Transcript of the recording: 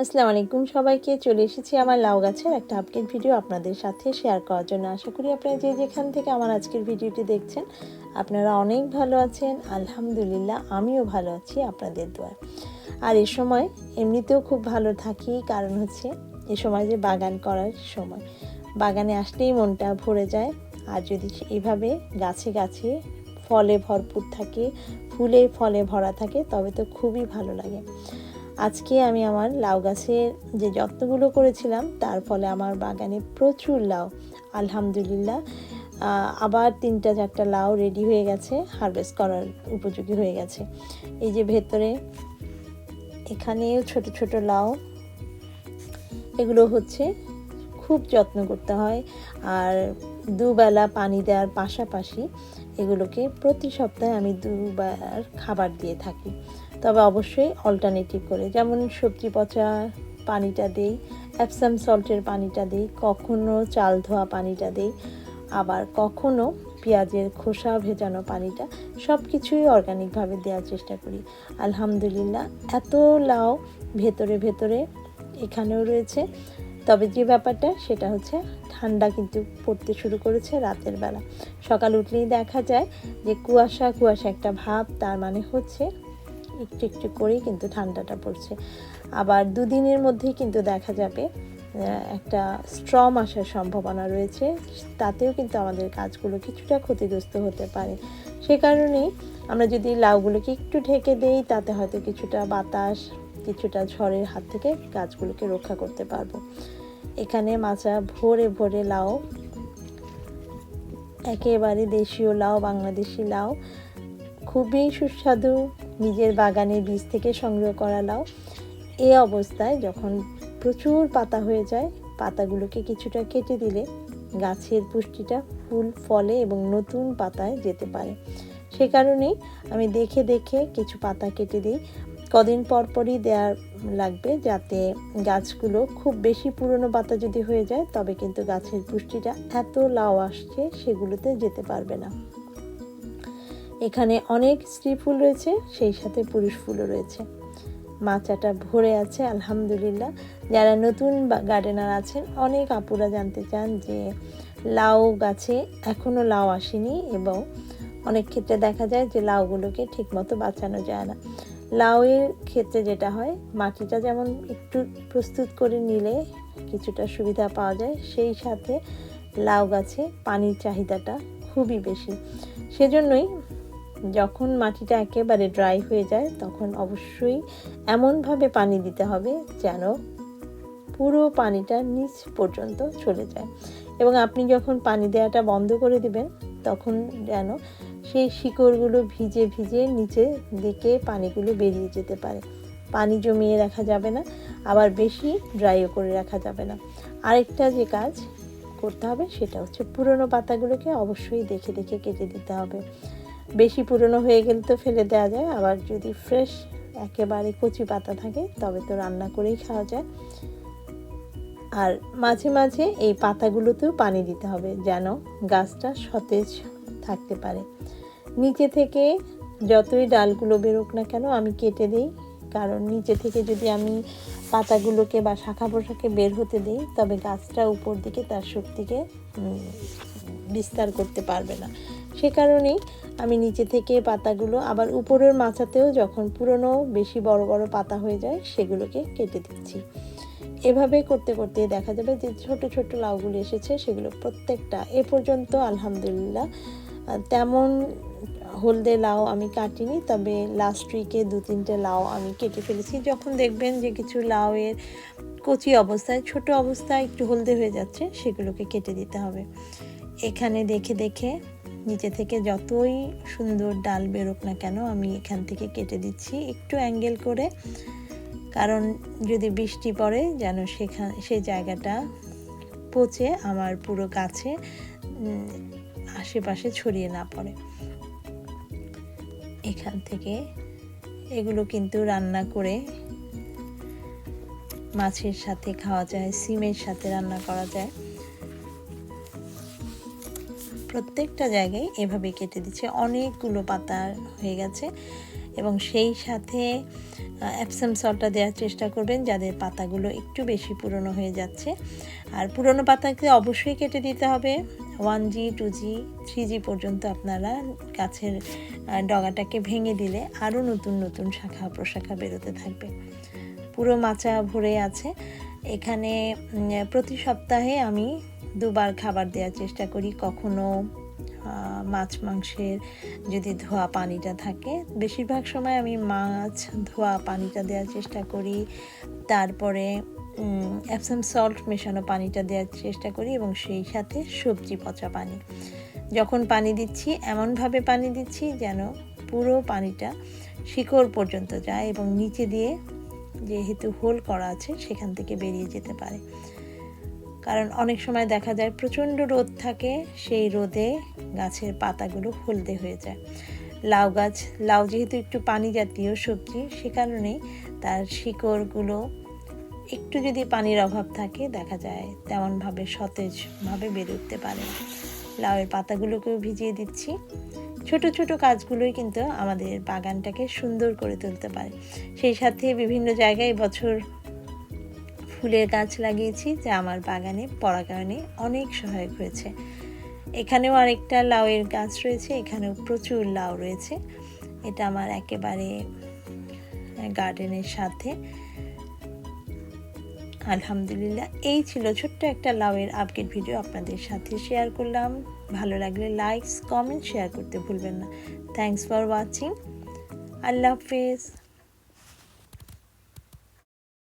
আসসালামু আলাইকুম সবাইকে। চলে এসেছি আমার লাউ গাছের একটা আপডেট ভিডিও আপনাদের সাথে শেয়ার করার জন্য। আশা করি আপনারা যে যেখান থেকে আমার আজকের ভিডিওটি দেখছেন, আপনারা অনেক ভালো আছেন। আলহামদুলিল্লাহ, আমিও ভালো আছি আপনাদের দোয়ায় আর এ সময় এমনিতেও খুব ভালো থাকি, কারণ হচ্ছে এ সময় যে বাগান করার সময়। বাগানে আসলেই মনটা ভরে যায়। আর যদি এইভাবে গাছে গাছে ফলে ভরপুর থাকে, ফুলে ফলে ভরা থাকে, তবে তো খুবই ভালো লাগে। আজকে আমি আমার লাউ গাছের যে যত্নগুলো করেছিলাম, তার ফলে আমার বাগানে প্রচুর লাউ। আলহামদুলিল্লাহ আবার তিনটা চারটা লাউ রেডি হয়ে গেছে হারভেস্ট করার উপযোগী হয়ে গেছে। এই যে ভেতরে, এখানেও ছোট ছোট লাউ। এগুলো হচ্ছে খুব যত্ন করতে হয় আর দুবেলা পানি দেওয়ার পাশাপাশি এগুলোকে প্রতি সপ্তাহে আমি দুবার খাবার দিয়ে থাকি। তবে অবশ্যই অল্টারনেটিভ করে। যেমন সবজি পচা পানিটা দেই অ্যাপসাম সল্টের পানিটা দিই, কখনো চাল ধোয়া পানিটা দিই, আবার কখনো পেঁয়াজের খোসা ভেজানো পানিটা সব কিছুই অর্গানিকভাবে দেওয়ার চেষ্টা করি। আলহামদুলিল্লাহ, এত লাউ ভেতরে ভেতরে এখানেও রয়েছে। তবে যে ব্যাপারটা, সেটা হচ্ছে ঠান্ডা কিন্তু পড়তে শুরু করেছে রাতের বেলা। সকাল উঠলেই দেখা যায় যে কুয়াশা কুয়াশা একটা ভাব, তার মানে হচ্ছে একটু একটু করেই কিন্তু ঠান্ডাটা পড়ছে। আবার দুদিনের মধ্যেই কিন্তু দেখা যাবে একটা স্ট্রম আসার সম্ভাবনা রয়েছে, তাতেও কিন্তু আমাদের কাজগুলো কিছুটা ক্ষতিগ্রস্ত হতে পারে। সে কারণেই আমরা যদি লাউগুলোকে একটু ঢেকে দেই, তাতে হয়তো কিছুটা বাতাস, কিছুটা ঝড়ের হাত থেকে গাছগুলোকে রক্ষা করতে পারব। এখানে মাচা ভরে ভরে লাউ, একেবারে দেশীয় লাউ, বাংলাদেশি লাউ, খুবই সুস্বাদু নিজের বাগানের বীজ থেকে সংগ্রহ করা লাউ এ অবস্থায় যখন প্রচুর পাতা হয়ে যায়, পাতাগুলোকে কিছুটা কেটে দিলে গাছের পুষ্টিটা ফুল, ফলে এবং নতুন পাতায় যেতে পারে। সে কারণেই আমি দেখে দেখে কিছু পাতা কেটে দিই। কদিন পর পরই দেওয়ার লাগবে যাতে গাছগুলো খুব বেশি পুরনো পাতা যদি হয়ে যায়, তবে কিন্তু গাছের পুষ্টিটা এত লাউ আসছে সেগুলোতে যেতে পারবে না। এখানে অনেক স্ত্রী ফুল রয়েছে, সেই সাথে পুরুষ ফুলও রয়েছে। মাচাটা ভরে আছে, আলহামদুলিল্লাহ। যারা নতুন গার্ডেনার আছেন, অনেক আপুরা জানতে চান যে লাউ গাছে এখনও লাউ আসেনি এবং অনেক ক্ষেত্রে দেখা যায় যে লাউগুলোকে ঠিকমতো বাঁচানো যায় না। লাউয়ের ক্ষেত্রে যেটা হয়, মাটিটা যেমন একটু প্রস্তুত করে নিলে কিছুটা সুবিধা পাওয়া যায়, সেই সাথে লাউ গাছে পানির চাহিদাটা খুবই বেশি। সেজন্যই যখন মাটিটা একেবারে ড্রাই হয়ে যায়, তখন অবশ্যই এমনভাবে পানি দিতে হবে যেন পুরো পানিটা নিচ পর্যন্ত চলে যায়। এবং আপনি যখন পানি দেওয়াটা বন্ধ করে দিবেন, তখন যেন সেই শিকড়গুলো ভিজে ভিজে নিচে দিকে পানিগুলো বেরিয়ে যেতে পারে। পানি জমিয়ে রাখা যাবে না, আবার বেশি ড্রাইও করে রাখা যাবে না। আরেকটা যে কাজ করতে হবে, সেটা হচ্ছে পুরনো পাতাগুলোকে অবশ্যই দেখে দেখে কেটে দিতে হবে। বেশি পুরনো হয়ে গেলে তো ফেলে দেওয়া যায়। আবার যদি ফ্রেশ একেবারে কচি পাতা থাকে, তবে তো রান্না করেই খাওয়া যায়। আর মাঝে মাঝে এই পাতাগুলোতেও পানি দিতে হবে, যেন গাছটা সতেজ থাকতে পারে। নিচে থেকে যতই ডালগুলো বেরোক না কেন, আমি কেটে দিই। কারণ নিচে থেকে যদি আমি পাতাগুলোকে বা শাখা পোশাকে বের হতে দিই, তবে গাছটা উপর দিকে তার শক্তিকে বিস্তার করতে পারবে না। সে কারণেই আমি নিচে থেকে পাতাগুলো আবার উপরের মাচাতেও যখন পুরনো বেশি বড় বড় পাতা হয়ে যায় সেগুলোকে কেটে দিচ্ছি। এভাবে করতে করতে দেখা যাবে যে ছোট ছোট লাউগুলো এসেছে সেগুলো প্রত্যেকটা এ পর্যন্ত আলহামদুলিল্লাহ। তেমন হলদে লাউ আমি কাটিনি তবে লাস্ট উইকে দু তিনটে লাউ আমি কেটে ফেলেছি। যখন দেখবেন যে কিছু লাউয়ের কচি অবস্থায়, ছোট অবস্থায় একটু হলদে হয়ে যাচ্ছে সেগুলোকে কেটে দিতে হবে। এখানে দেখে দেখে নিচে থেকে যতই সুন্দর ডাল বেরোক না কেন, আমি এখান থেকে কেটে দিচ্ছি একটু অ্যাঙ্গেল করে। কারণ যদি বৃষ্টি পড়ে যেন সেখানে সেই জায়গাটা পচে, আমার পুরো গাছে আশেপাশে ছড়িয়ে না পড়ে। এখান থেকে এগুলো কিন্তু রান্না করে মাছের সাথে খাওয়া যায়, সিমের সাথে রান্না করা যায়। প্রত্যেকটা জায়গায় এভাবে কেটে দিচ্ছে। অনেকগুলো পাতা হয়ে গেছে এবং সেই সাথে অ্যাপসাম সল্টটা দেওয়ার চেষ্টা করবেন যাদের পাতাগুলো একটু বেশি পুরনো হয়ে যাচ্ছে। আর পুরনো পাতাকে অবশ্যই কেটে দিতে হবে। One G two G three G পর্যন্ত আপনারা গাছের ডগাটাকে ভেঙে দিলে আরও নতুন নতুন শাখা, প্রশাখা বেরোতে থাকবে। পুরো মাচা ভরে আছে। এখানে প্রতি সপ্তাহে আমি দুবার খাবার দেওয়ার চেষ্টা করি। কখনো মাছ মাংসের যদি ধোয়া পানিটা থাকে, বেশিরভাগ সময় আমি মাছ ধোয়া পানিটা দেওয়ার চেষ্টা করি। তারপরে অ্যাপসাম সল্ট মেশানো পানিটা দেওয়ার চেষ্টা করি এবং সেই সাথে সবজি পচা পানি। যখন পানি দিচ্ছি, এমনভাবে পানি দিচ্ছি যেন পুরো পানিটা শিকড় পর্যন্ত যায় এবং নিচে দিয়ে যেহেতু হোল করা আছে, সেখান থেকে বেরিয়ে যেতে পারে। কারণ অনেক সময় দেখা যায় প্রচণ্ড রোদ থাকে, সেই রোদে গাছের পাতাগুলো হলদে হয়ে যায়। লাউ গাছ, লাউ যেহেতু একটু পানি জাতীয় সবজি, সে কারণেই তার শিকড়গুলো একটু যদি পানির অভাব থাকে, দেখা যায় তেমনভাবে সতেজভাবে বেড়ে উঠতে পারে। লাউয়ের পাতাগুলোকেও ভিজিয়ে দিচ্ছি। ছোট ছোট কাজগুলোই কিন্তু আমাদের বাগানটাকে সুন্দর করে তুলতে পারে। সেই সাথে বিভিন্ন জায়গায় বছর ফুলের গাছ লাগিয়েছি যা আমার বাগানে, পরাগায়নে অনেক সহায়ক হয়েছে। এখানেও আরেকটা লাউয়ের গাছ রয়েছে, এখানেও প্রচুর লাউ রয়েছে। এটা আমার একেবারে গার্ডেনের সাথে। আলহামদুলিল্লাহ, এই ছিল ছোট্ট একটা লাউয়ের আপডেট ভিডিও আপনাদের সাথে শেয়ার করলাম। ভালো লাগলে লাইকস কমেন্ট শেয়ার করতে ভুলবেন না। থ্যাংকস ফর ওয়াচিং আল্লাহ হাফেজ।